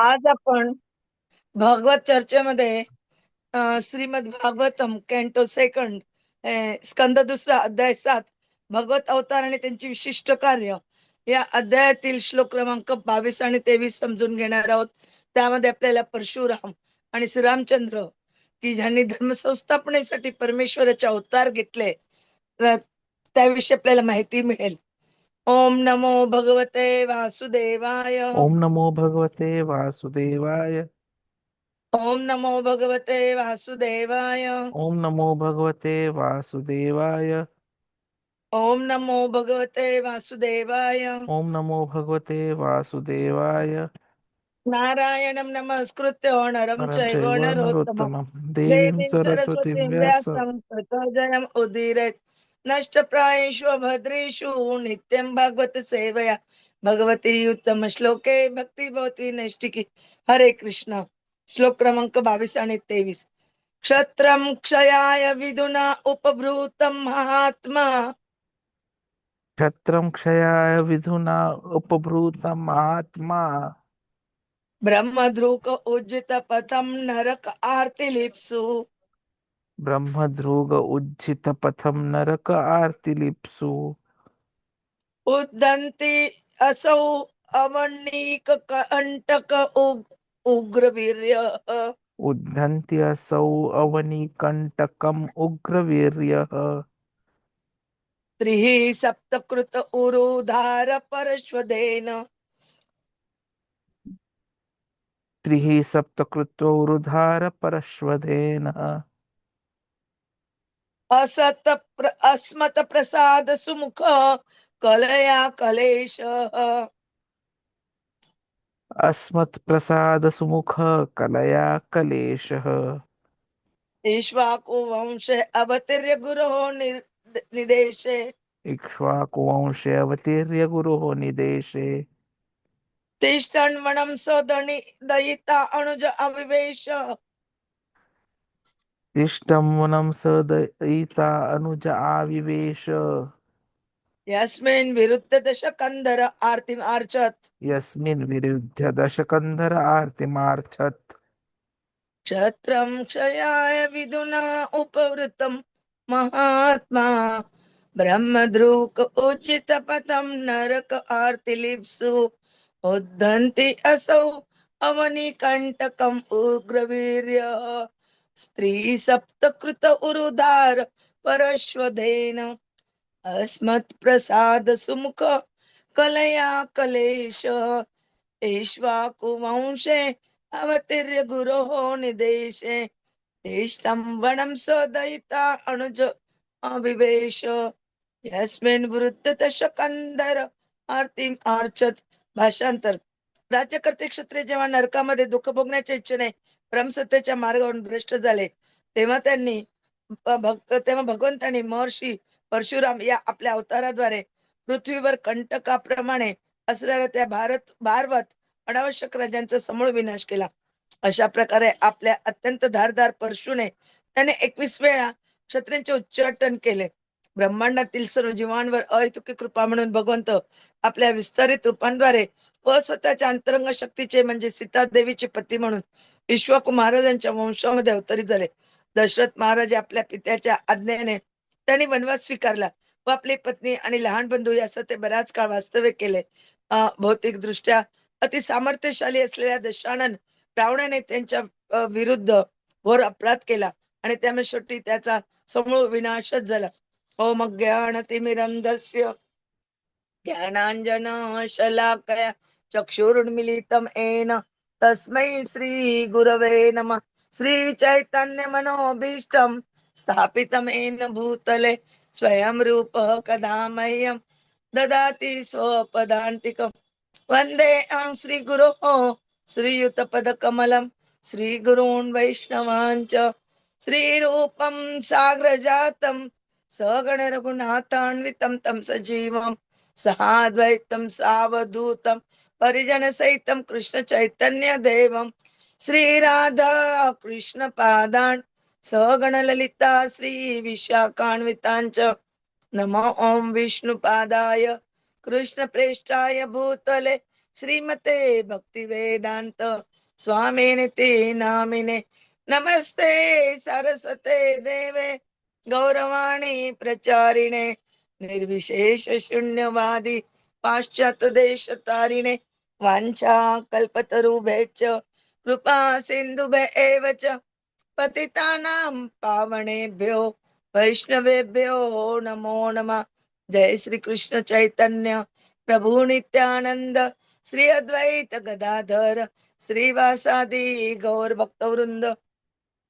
आज आपण भागवत चर्चेमध्ये श्रीमद भागवतम कॅन्टो सेकंड स्कंद दुसरा अध्याय सात भगवत अवतार आणि त्यांची विशिष्ट कार्य. या अध्यायातील श्लोक क्रमांक बावीस आणि तेवीस समजून घेणार आहोत. त्यामध्ये आपल्याला परशुराम आणि श्रीरामचंद्र की ज्यांनी धर्मसंस्थापनेसाठी परमेश्वराचे अवतार घेतले त्याविषयी आपल्याला माहिती मिळेल. ओम नमो भगवते वासुदेवाय। ओम नमो भगवते वासुदेवाय। ओम नमो भगवते वासुदेवाय। ओम नमो भगवते वासुदेवाय। ओम नमो भगवते वासुदेवाय। ओम नमो भगवते वासुदेवाय। नारायणं नमस्कृत्य नरं परं चैव नरोत्तमं। देवीं सरस्वतीं व्यास। व्यासं ततो जयम् उदीरयेत् नष्टप्रायेषु भद्रेषु नित्यं भागवत सेवया। भगवती उत्तम श्लोके भक्ती भवती नैष्टिकी हरे कृष्ण। श्लोक क्रमांक बावीस आणि तेवीस। क्षत्रं क्षयाय विदुना उपभृतं महात्मा। क्षत्रं क्षयाय विधुना उपभृतं महात्मा। ब्रह्मद्रुक उज्जित पथं नरक आर्तिलिप्सु। ब्रह्मध्रुग उज्झितपथं नरक आर्तिलिप्सु उद्दन्ति असौ अवनीक कंटक उग्रवीर्य। उद्धन्ति असौ अवनिकण्टकम् उग्रवीर्यः। त्रिः सप्तकृत उरुधार परश्वदेन। त्रिः सप्तकृतोरुधार परश्वधेनः असत प्र, अस्मत प्रसाद सुमुख कलया कलेश. अस्मत्प्रसादसुमुख कलया कलेशः. ईश्वाकु वंश अवतीर्य गुरो निदेशे. इक्ष्वाकुवंशे अवतीर्य गुरोः निदेशे। तिष्ठन्वनं सदनि दयिता अनुज अविवेश। तिष्ठं वनं स दयिता अनुज आविवेश। यस्मिन् विरुद्ध दशकन्धर आर्तिम् आर्चत्। यस्मिन् विरुध्य दशकन्धर आर्तिमार्च्छत् क्षत्रं क्षयाय विदुना उपवृतं महात्मा। ब्रह्मद्रुक उचित पथं नरक आर्तिलिप्सु उद्धन्ति असौ अवनिकण्टकम् उग्रवीर्य। स्त्री सप्तकृत उरुदार परश्वधेन। अस्मत् प्रसाद सुमुख कलया कलेश। ऐश्वाकुवंशे अवतीर्य गुरोः निदेशे। तिष्ठं वनं सदयिता अनुज अविवेश। यस्मिन् वृत्तदशकंदर आरतीम आर्चत भाषांतर राज्यकर्ते क्षत्रिय जेव्हा नरकामध्ये दुःख भोगण्याच्या इच्छेने ब्रह्मसत्तेच्या मार्गावरून भ्रष्ट झाले तेव्हा त्यांनी तेव्हा भगवंतांनी महर्षी परशुराम या आपल्या अवताराद्वारे पृथ्वीवर कंटकाप्रमाणे असणाऱ्या त्या भारत भारवत अनावश्यक राजांचा समूळ विनाश केला. अशा प्रकारे आपल्या अत्यंत धारदार परशुने त्याने एकवीस वेळा क्षत्रियांचे उच्चाटन केले. ब्रह्मांडातील सर्व जीवांवर अहेतुकी कृपा म्हणून भगवंत आपल्या विस्तारित रूपांद्वारे व स्वतःच्या अंतरंग शक्तीचे म्हणजे सीता देवीचे पती म्हणून विश्वकू महाराजांच्या वंशामध्ये अवतरित झाले. दशरथ महाराज आपल्या पित्याच्या आज्ञेने त्यांनी वनवास स्वीकारला व आपली पत्नी आणि लहान बंधू यासह ते बराच काळ वास्तव्य केले. भौतिक दृष्ट्या अति सामर्थ्यशाली असलेल्या दशानन रावणाने त्यांच्या विरुद्ध घोर अपराध केला आणि त्यामुळे शेवटी त्याचा समूळ विनाशच झाला. ओम ज्ञानतिमिरंधस्य ज्ञानांजन शलाकया येन तस्मै श्रीगुरवे नमः। श्री चैतन्य स्थापितं येन भूतले स्वयं रूपः कदा मह्यं ददाति स्वपदान्तिकं। वन्दे अहं श्रीगुरोः श्रीयुतपदकमलं श्रीगुरून् वैष्णवान् च। श्रीरूपं साग्रजातं सगण रघुनाथान्वितं तं सजीवं सहाद्वैतं सावधूतं परिजन सहितं कृष्ण चैतन्य देवं श्रीराधा कृष्ण पादान् सगण ललिता श्री नमो ॐ विष्णुपादाय कृष्णप्रेष्ठाय भूतले श्रीमते भक्तिवेदान्त वेदांत ते नामिने नमस्ते सरस्वते देवे। गौरवाणी प्रचारिणे निर्विशेष शून्यवादी पाश्चात्य देश तारिणे वाञ्छा कल्पतरुभ्यश्च कृपा सिंधुभे एव च पतितानां पावणेभ्यो वैष्णवेभ्यो नमो नमः जय श्री कृष्ण चैतन्य प्रभु नित्यानंद श्री अद्वैत गदाधर श्रीवासादि गौर भक्तवृंद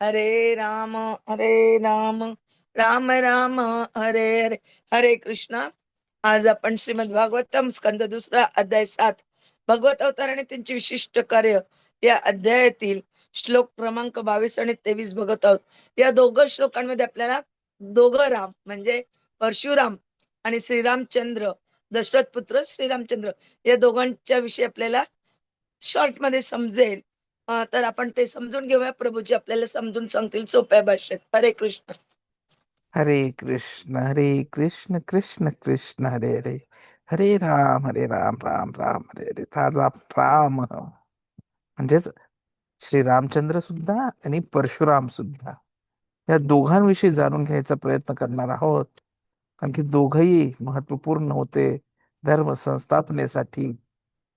हरे राम हरे राम राम राम हरे हरे. हरे कृष्ण. आज आपण श्रीमद भागवतम स्कंद दुसरा अध्याय सात भगवत अवतार आणि त्यांचे विशिष्ट कार्य या अध्यायातील श्लोक क्रमांक बावीस आणि तेवीस बघत आहोत. या दोघं श्लोकांमध्ये आपल्याला दोघं राम म्हणजे परशुराम आणि श्रीरामचंद्र दशरथ पुत्र श्रीरामचंद्र या दोघांच्या विषयी आपल्याला शॉर्टमध्ये समजेल. तर आपण ते समजून घेऊया. प्रभूजी आपल्याला समजून सांगतील सोप्या भाषेत. हरे कृष्ण. हरे कृष्ण हरे कृष्ण कृष्ण कृष्ण हरे हरे. हरे राम हरे राम राम राम हरे हरे. ताजा राम. म्हणजेच श्री रामचंद्र सुद्धा आणि परशुराम सुद्धा. या दोघांविषयी जाणून घ्यायचा प्रयत्न करणार आहोत. कारण की दोघही महत्त्वपूर्ण होते धर्म संस्थापनेसाठी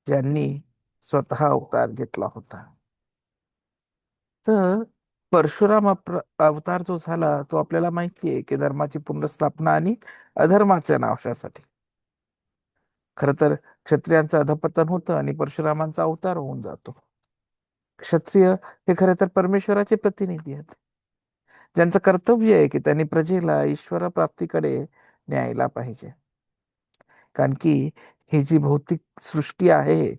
ज्यांनी स्वतः अवतार घेतला होता. तर परशुराम अप्र- अवतार जो झाला तो आपल्याला माहिती आहे की धर्माची पुनर्स्थापना आणि अधर्माच्या नाशासाठी खर तर क्षत्रियांचं अधपतन होतं आणि परशुरामांचा अवतार होऊन जातो. क्षत्रिय हे खरे तर परमेश्वराचे प्रतिनिधी आहेत. ज्यांचं कर्तव्य आहे की त्यांनी प्रजेला ईश्वर प्राप्तीकडे न्यायला पाहिजे. कारण की ही जी भौतिक सृष्टी आहे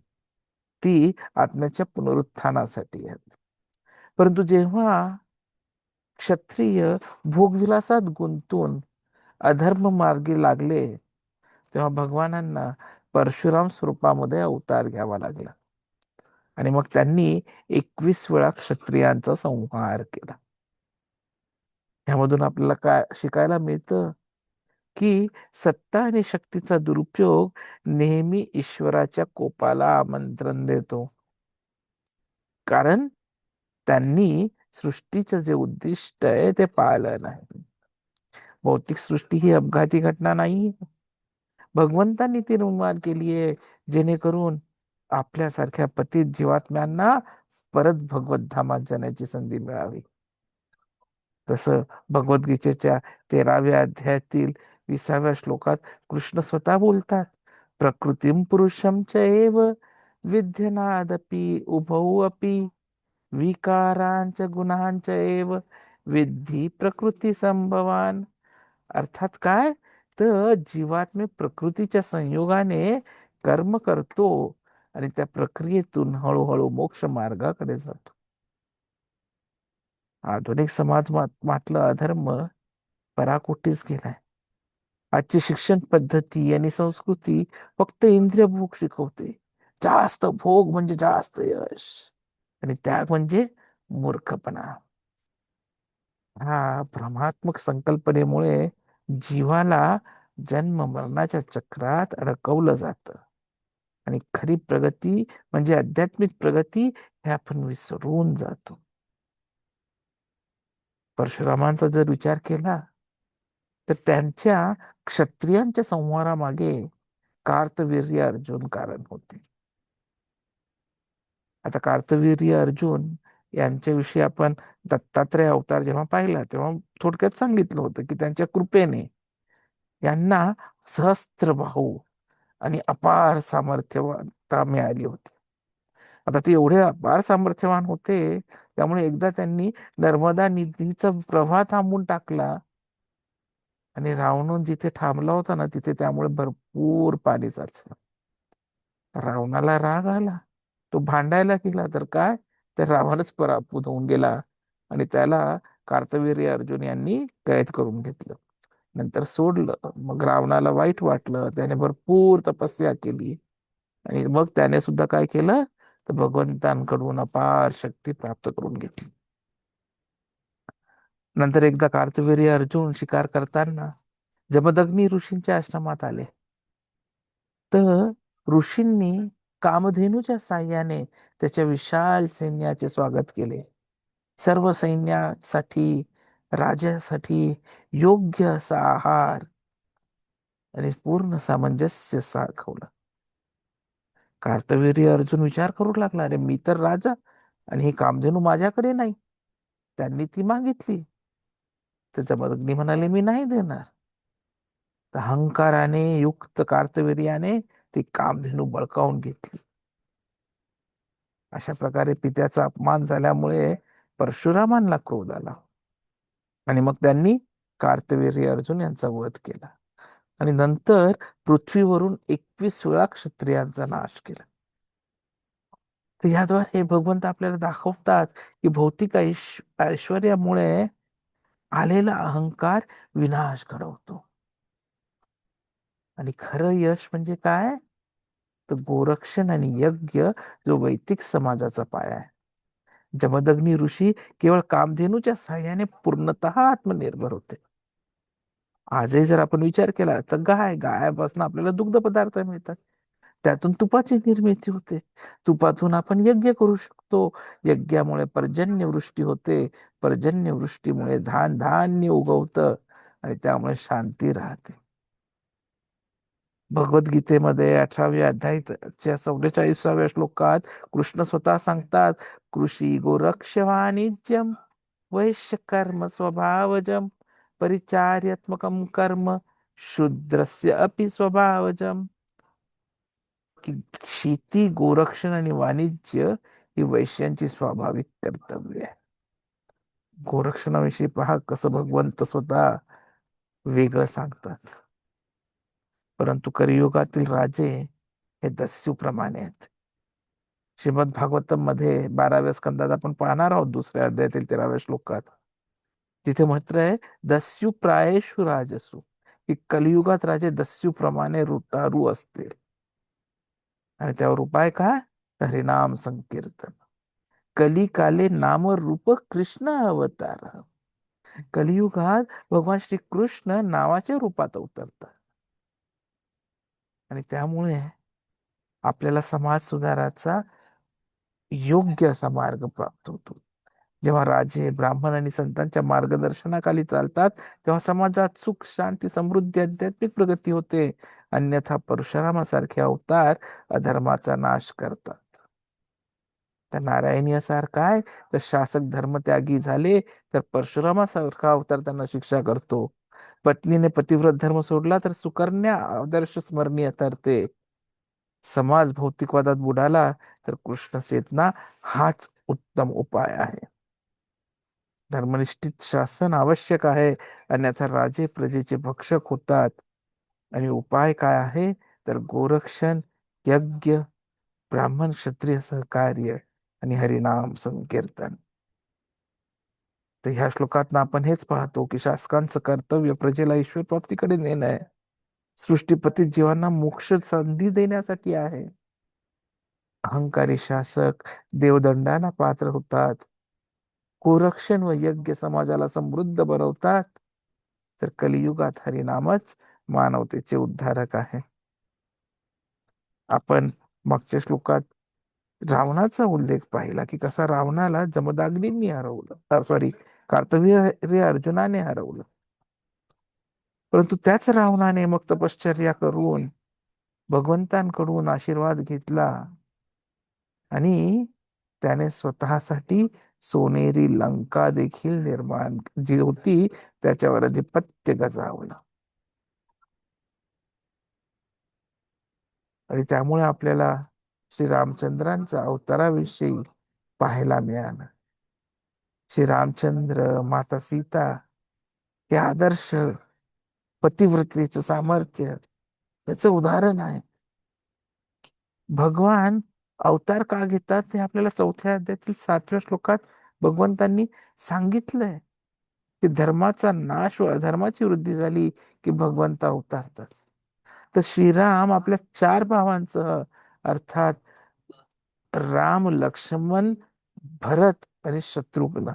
ती आत्म्याच्या पुनरुत्थानासाठी आहे. परंतु जेव्हा क्षत्रिय भोगविलासात गुंतून अधर्म मार्गी लागले तेव्हा भगवानांना परशुराम स्वरूपामध्ये अवतार घ्यावा लागला. आणि मग त्यांनी एकवीस वेळा क्षत्रियांचा संहार केला. ह्यामधून आपल्याला काय शिकायला मिळतं? की सत्ता आणि शक्तीचा दुरुपयोग नेहमी ईश्वराच्या कोपाला आमंत्रण देतो. कारण त्यांनी सृष्टीचं जे उद्दिष्ट आहे ते पाळलं नाही. भौतिक सृष्टी ही अपघाती घटना नाही भगवंतांनी ती निर्माण केली आहे जेणेकरून आपल्यासारख्या पतित जीवात्म्यांना परत भगवत धामात जाण्याची संधी मिळावी. तसं भगवद्गीतेच्या तेराव्या अध्यायातील विसाव्या श्लोकात कृष्ण स्वतः बोलतात प्रकृतीम पुरुषम च एव विद्यनादपि उभौ अपि विकारांच गुणांच एव विद्धी प्रकृती संभवान. अर्थात काय? तर जीवात्मे प्रकृतीच्या संयोगाने कर्म करतो आणि त्या प्रक्रियेतून हळूहळू मोक्ष मार्गाकडे जातो. आधुनिक समाज मातलं अधर्म पराकोटीच गेलाय. आजची शिक्षण पद्धती आणि संस्कृती फक्त इंद्रिय भोग शिकवते. जास्त भोग म्हणजे जास्त यश. आणि त्याग म्हणजे मूर्खपणा. हा भ्रमात्मक संकल्पनेमुळे जीवाला जन्म मरणाच्या चक्रात अडकवलं जात. आणि खरी प्रगती म्हणजे आध्यात्मिक प्रगती हे आपण विसरून जातो. परशुरामांचा जर विचार केला तर त्यांच्या क्षत्रियांच्या संहारामागे कार्तवीर्य अर्जुन कारण होते. आता कार्तवीर्य अर्जुन यांच्याविषयी आपण दत्तात्रय अवतार जेव्हा पाहिला तेव्हा थोडक्यात सांगितलं होतं की त्यांच्या कृपेने यांना सहस्त्र भाऊ आणि अपार सामर्थ्यवानता मिळाली होती. आता ते एवढे अपार सामर्थ्यवान होते त्यामुळे एकदा त्यांनी नर्मदा निधीचा प्रवाह थांबून टाकला आणि रावणून जिथे थांबला होता ना तिथे त्यामुळे भरपूर पाणी साचलं. रावणाला राग आला. तो भांडायला गेला तर काय? तर रावणच पराभूत होऊन गेला आणि त्याला कार्तवीर्य अर्जुन यांनी कैद करून घेतलं. नंतर सोडलं. मग रावणाला वाईट वाटलं. त्याने भरपूर तपस्या केली. आणि मग त्याने सुद्धा काय केलं? तर भगवंतांकडून अपार शक्ती प्राप्त करून घेतली. नंतर एकदा कार्तवीर्य अर्जुन शिकार करताना जमदग्नी ऋषींच्या आश्रमात आले. तर ऋषींनी कामधेनूच्या साह्याने त्याच्या विशाल सैन्याचे स्वागत केले. सर्व सैन्यासाठी राजासाठी योग्य असा आहार आणि पूर्ण सामंजस्य साखवलं कार्तवीर्य अर्जुन विचार करू लागला अरे मी तर राजा आणि ही कामधेनू माझ्याकडे नाही. त्यांनी ती मागितली. त्याच्या मदगनी म्हणाले मी नाही देणार. तर अहंकाराने युक्त कार्तवीर्याने ती कामधेनू बळकावून घेतली. अशा प्रकारे पित्याचा अपमान झाल्यामुळे परशुरामांना क्रोध आला. आणि मग त्यांनी कार्तवीर्य अर्जुन यांचा वध केला. आणि नंतर पृथ्वीवरून एकवीस वेळा क्षत्रियांचा नाश केला. तर याद्वारे भगवंत आपल्याला दाखवतात की भौतिक ऐश्वर्यामुळे आलेला अहंकार विनाश घडवतो. आणि खरं यश म्हणजे काय? तर गोरक्षण आणि यज्ञ जो वैदिक समाजाचा पाया आहे. जमदग्नी ऋषी केवळ कामधेनूच्या साह्याने पूर्णतः आत्मनिर्भर होते. आजही जर आपण विचार केला तर गाय गायापासून आपल्याला दुग्ध पदार्थ मिळतात. त्यातून तुपाची निर्मिती होते. तुपातून आपण यज्ञ करू शकतो. यज्ञामुळे पर्जन्यवृष्टी होते. पर्जन्यवृष्टीमुळे धान धान्य उगवतं आणि त्यामुळे शांती राहते. भगवद्गीतेमध्ये अठराव्या अध्यायाच्या चौवेचाळीसाव्या श्लोकात कृष्ण स्वतः सांगतात कृषी गोरक्ष वाणिज्यम वैश्य कर्म स्वभावजम परिचार्यात्मकम कर्म शूद्रस्य अपि स्वभावजम की शेती गोरक्षण आणि वाणिज्य ही वैश्यांची स्वाभाविक कर्तव्य आहे. गोरक्षणाविषयी पहा कसं भगवंत स्वतः वेगळं सांगतात. परंतु कलियुगातील राजे हे दस्यूप्रमाणे आहेत. श्रीमद भागवतममध्ये बाराव्या स्कंदात आपण पाहणार आहोत दुसऱ्या अध्यायातील तेराव्या श्लोकात. तिथे म्हटलं आहे दस्यू प्रायेशु राजसू. की कलियुगात राजे दस्यूप्रमाणे रुटारू असतील. आणि त्यावर उपाय काय? हरिनाम संकीर्तन. कलिकाले नाम रूप कृष्ण अवतार. कलियुगात भगवान श्री कृष्ण नावाच्या रूपात अवतरतात. आणि त्यामुळे आपल्याला समाज सुधाराचा योग्य असा मार्ग प्राप्त होतो. जेव्हा राजे ब्राह्मण आणि संतांच्या मार्गदर्शनाखाली चालतात तेव्हा समाजात सुख शांती समृद्धी आध्यात्मिक प्रगती होते. अन्यथा परशुरामासारखे अवतार अधर्माचा नाश करतात. तर नारायणी असार काय? तर शासक धर्मत्यागी झाले तर परशुरामासारखा अवतार त्यांना शिक्षा करतो. पत्नीने पतिव्रत धर्म सोडला तर सुकन्या आदर्श स्मरणीय ठरते समाज भौतिकवादात बुडाला तर कृष्ण चेतना हाच उत्तम उपाय आहे. धर्मनिष्ठित शासन आवश्यक आहे अन्यथा राजे प्रजेचे भक्षक होतात. आणि उपाय काय आहे? तर गोरक्षण यज्ञ ब्राह्मण क्षत्रिय सहकार्य आणि हरिनाम संकीर्तन. तर ह्या श्लोकात आपण हेच पाहतो की शासकांचं कर्तव्य प्रजेला ईश्वर प्राप्तीकडे नेणं आहे. सृष्टीपती जीवांना मोक्ष संधी देण्यासाठी आहे. अहंकारी शासक देवदंडाला पात्र होतात. गोरक्षण व यज्ञ समाजाला समृद्ध बनवतात. तर कलियुगात हरिनामच मानवतेचे उद्धारक आहे. आपण मागच्या श्लोकात रावणाचा उल्लेख पाहिला की कसा रावणाला जमदाग्नींनी हरवलं. सॉरी कार्तवीर्य अर्जुनाने हरवलं. परंतु त्याच रावणाने मग तपश्चर्या करून भगवंतांकडून आशीर्वाद घेतला. आणि त्याने स्वतःसाठी सोनेरी लंका देखील निर्माण जी होती त्याच्यावर अधिपत्य गजावलं. आणि त्यामुळे आपल्याला श्री रामचंद्रांचा अवताराविषयी पाहायला मिळालं. श्री रामचंद्र माता सीता हे आदर्श पतिव्रतेचं सामर्थ्य याचं उदाहरण आहे. भगवान अवतार का घेतात हे आपल्याला चौथ्या अध्यायातील सातव्या श्लोकात भगवंतांनी सांगितलंय. की धर्माचा नाश व अधर्माची वृद्धी झाली की भगवंत अवतारतात. तर श्रीराम आपल्या चार भावांसह अर्थात राम लक्ष्मण भरत आणि शत्रुघ्न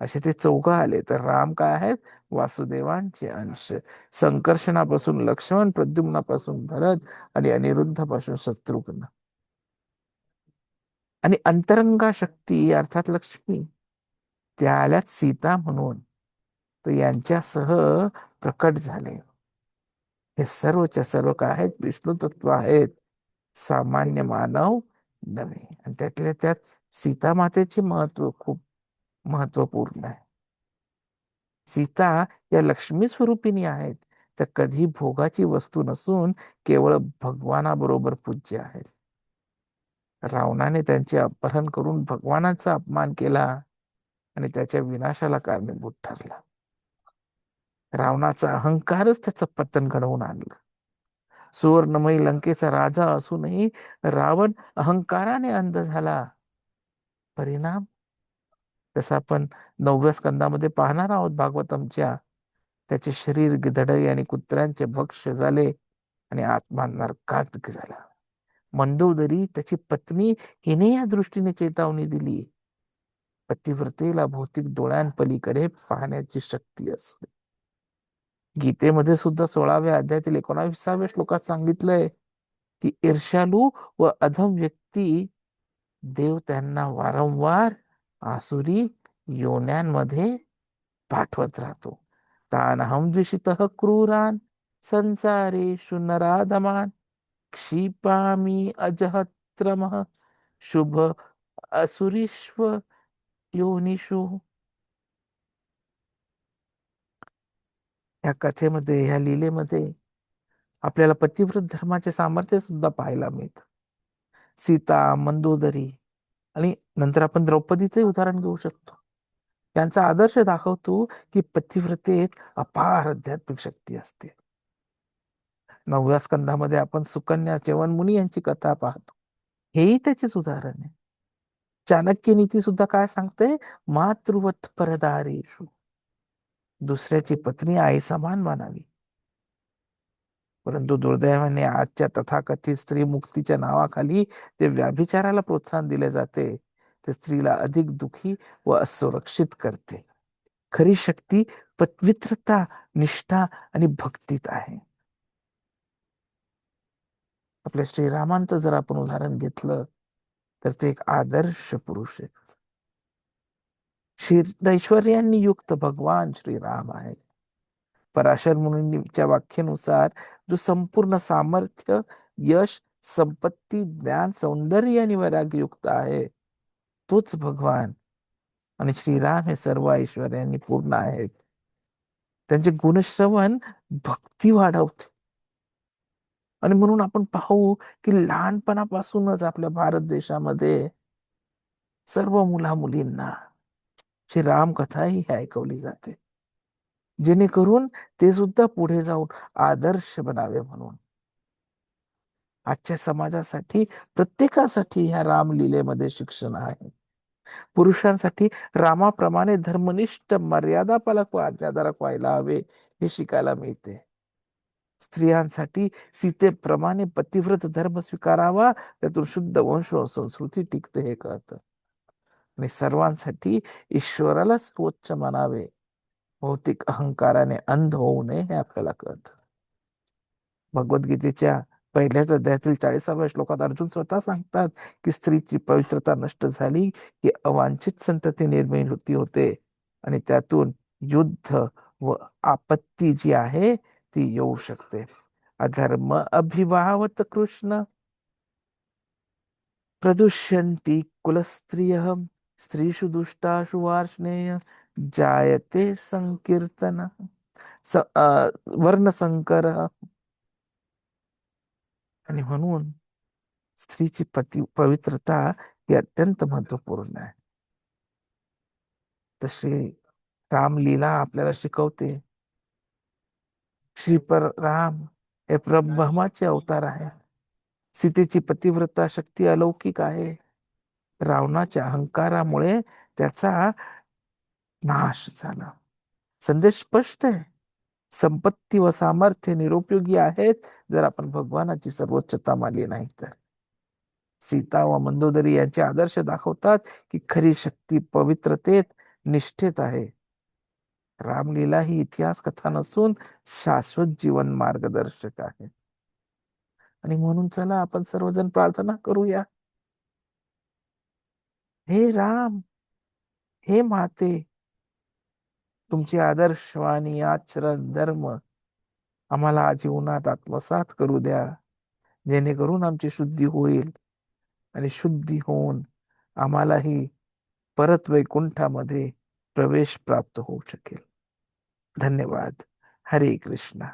असे ते चौघ आले तर राम काय आहेत? वासुदेवांचे अंश. संकर्षणापासून लक्ष्मण प्रद्युम्नापासून भरत आणि अनिरुद्धापासून शत्रुघ्न आणि अंतरंगा शक्ती अर्थात लक्ष्मी. त्या आल्यात सीता म्हणून. तर यांच्यासह प्रकट झाले. हे सर्वच्या सर्व काय आहेत? विष्णू तत्व आहेत. सामान्य मानव नव्हे. आणि त्यातल्या त्यात सीता मातेचे महत्त्व खूप महत्त्वपूर्ण आहे. सीता या लक्ष्मी स्वरूपिणी आहेत. त्या कधी भोगाची वस्तू नसून केवळ भगवानाबरोबर पूज्य आहेत. रावणाने त्यांचे अपहरण करून भगवानाचा अपमान केला आणि त्याच्या विनाशाला कारणीभूत ठरला. रावणाचा अहंकारच त्याचं पतन घडवून आणलं. सुवर्णमयी लंकेचा राजा असूनही रावण अहंकाराने अंध झाला. परिणाम? जसं आपण नवव्या स्कंदामध्ये पाहणार आहोत भागवतमच्या त्याचे शरीर गिधडई आणि कुत्र्यांचे भक्ष झाले आणि आत्मा नरकात झाला. मंदोदरी त्याची पत्नी हिने या दृष्टीने चेतावणी दिली. पतिव्रतेला भौतिक डोळ्यांपलीकडे पाहण्याची शक्ती असते. गीतेमध्ये सुद्धा सोळाव्या अध्यायातील एकोणाविसाव्या श्लोकात सांगितलंय की ईर्षालू व अधम व्यक्ती देव त्यांना वारंवार आसुरी योन्यांमध्ये पाठवत राहतो. तान हमजुषित क्रूरान संसारेषु नराधमान क्षिपामी अजहत्रम शुभ असुरीश्व योनिषु। या कथेमध्ये ह्या लीलेमध्ये आपल्याला पतिव्रत धर्माचे सामर्थ्य सुद्धा पाहायला मिळत. सीता मंदोदरी आणि नंतर आपण द्रौपदीचे उदाहरण घेऊ शकतो. त्यांचा आदर्श दाखवतो की पतिव्रतेत अपार आध्यात्मिक शक्ती असते. नवव्या स्कंधामध्ये आपण सुकन्या मुनी यांची कथा पाहतो. हेही त्याचेच उदाहरण आहे. चाणक्य नीती सुद्धा काय सांगते? मातृवत परदारेषु दुसऱ्याची पत्नी आई समान मानावी. परंतु दुर्दैवाने आजच्या तथाकथित स्त्री मुक्तीच्या नावाखाली जे व्याभिचाराला प्रोत्साहन दिले जाते ते स्त्रीला अधिक दुखी व असुरक्षित करते. खरी शक्ती पवित्रता निष्ठा आणि भक्तीत आहे. आपल्या श्रीरामांचं जर आपण उदाहरण घेतलं तर ते एक आदर्श पुरुष आहेत. श्री ऐश्वर्यांनी युक्त भगवान श्रीराम आहेत. पराशर मुनींच्या व्याख्येनुसार जो संपूर्ण सामर्थ्य यश संपत्ती ज्ञान सौंदर्य आणि वैराग्य युक्त आहे तोच भगवान. आणि श्रीराम हे सर्व ऐश्वर्यांनी पूर्ण आहेत. त्यांचे गुणश्रवण भक्ती वाढवते. आणि म्हणून आपण पाहू की लहानपणापासूनच आपल्या भारत देशामध्ये सर्व मुला मुलींना श्री रामकथा ही ऐकवली जाते. जेणेकरून ते सुद्धा पुढे जाऊन आदर्श बनावे म्हणून. आजच्या समाजासाठी प्रत्येकासाठी ह्या रामलीलेमध्ये शिक्षण आहे. पुरुषांसाठी रामाप्रमाणे धर्मनिष्ठ मर्यादा पालक आज्ञाधारक व्हायला हवे हे शिकायला मिळते. स्त्रियांसाठी सीतेप्रमाणे पतिव्रत धर्म स्वीकारावा त्यातून शुद्ध वंश संस्कृती टिकते हे कळतं. आणि सर्वांसाठी ईश्वराला सर्वोच्च मानावे भौतिक अहंकाराने अंध होऊ नये हे आपल्याला कळत. भगवद्गीतेच्या पहिल्याच अध्यायातील चाळीसाव्या श्लोकात अर्जुन स्वतः सांगतात की स्त्रीची पवित्रता नष्ट झाली की अवांछित संतती निर्मिती होते आणि त्यातून युद्ध व आपत्ती जी आहे ती येऊ शकते. अधर्म अभिभावत कृष्ण. प्रदुष्यंती कुलस्त्रिय स्त्रीषु दुष्टाशु वार्ष्णेय जायते संकीर्तन वर्णसंकर. आणि म्हणून स्त्रीची पती पवित्रता ही अत्यंत महत्त्वपूर्ण आहे. तर श्री रामलीला आपल्याला शिकवते श्री पर राम हे प्रब्रह्माचे अवतार आहे. सीतेची पतिव्रता शक्ती अलौकिक आहे. रावणाच्या अहंकारामुळे त्याचा नाश झाला. संदेश स्पष्ट आहे. संपत्ती व सामर्थ्य निरुपयोगी आहेत जर आपण भगवानाची सर्वोच्चता मानली नाही तर. सीता व मंदोदरी यांचे आदर्श दाखवतात की खरी शक्ती पवित्रतेत निष्ठेत आहे. रामलीला ही इतिहास कथा नसून शाश्वत जीवन मार्गदर्शक आहे. आणि म्हणून चला आपण सर्वजण प्रार्थना करूया. हे राम हे माते तुमचे आदर्शवाणी आचरण धर्म आम्हाला जीवनात आत्मसात करू द्या. जेणेकरून आमची शुद्धी होईल आणि शुद्धी होऊन आम्हालाही परत वैकुंठामध्ये प्रवेश प्राप्त होऊ शकेल. धन्यवाद. हरे कृष्णा.